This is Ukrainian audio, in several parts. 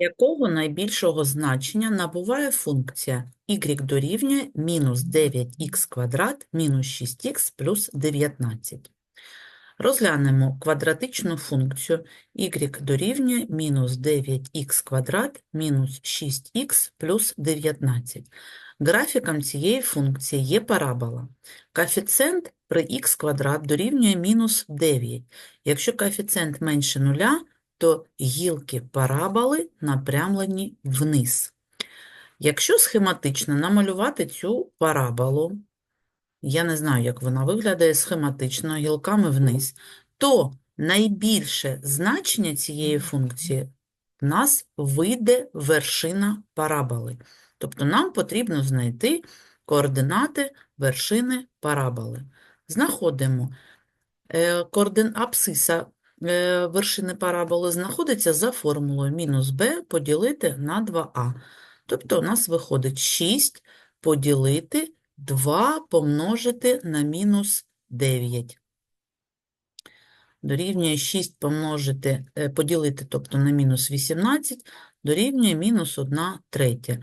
якого найбільшого значення набуває функція y дорівнює мінус 9х квадрат мінус 6х плюс 19. Розглянемо квадратичну функцію y дорівнює мінус 9х квадрат мінус 6х плюс 19. Графіком цієї функції є парабола. Коефіцієнт при х квадрат дорівнює мінус 9. Якщо коефіцієнт менше нуля, то гілки параболи напрямлені вниз. Якщо схематично намалювати цю параболу, я не знаю, як вона виглядає схематично, гілками вниз, то найбільше значення цієї функції в нас вийде вершина параболи. Тобто нам потрібно знайти координати вершини параболи. Знаходимо е, координ... абсциса е, вершини параболи знаходиться за формулою мінус b поділити на 2а. Тобто у нас виходить 6 поділити 2 помножити на мінус 9. Дорівнює 6 помножити, е, поділити, тобто на мінус 18, дорівнює мінус 1 третя.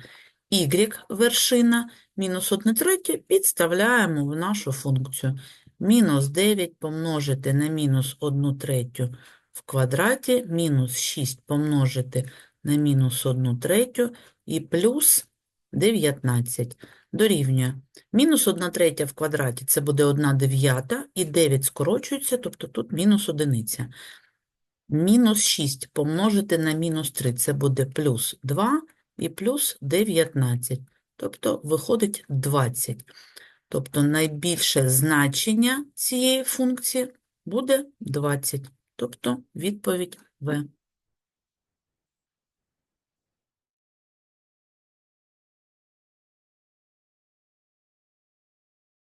Y вершина мінус 1 третя підставляємо в нашу функцію. Мінус 9 помножити на мінус 1 третю в квадраті, мінус 6 помножити на мінус 1 третю і плюс 19 дорівнює. Мінус 1 третя в квадраті – це буде 1 дев'ята, і 9 скорочується, тобто тут мінус одиниця. Мінус 6 помножити на мінус 3 – це буде плюс 2 і плюс 19, тобто виходить 20. Тобто найбільше значення цієї функції буде 20, тобто відповідь В.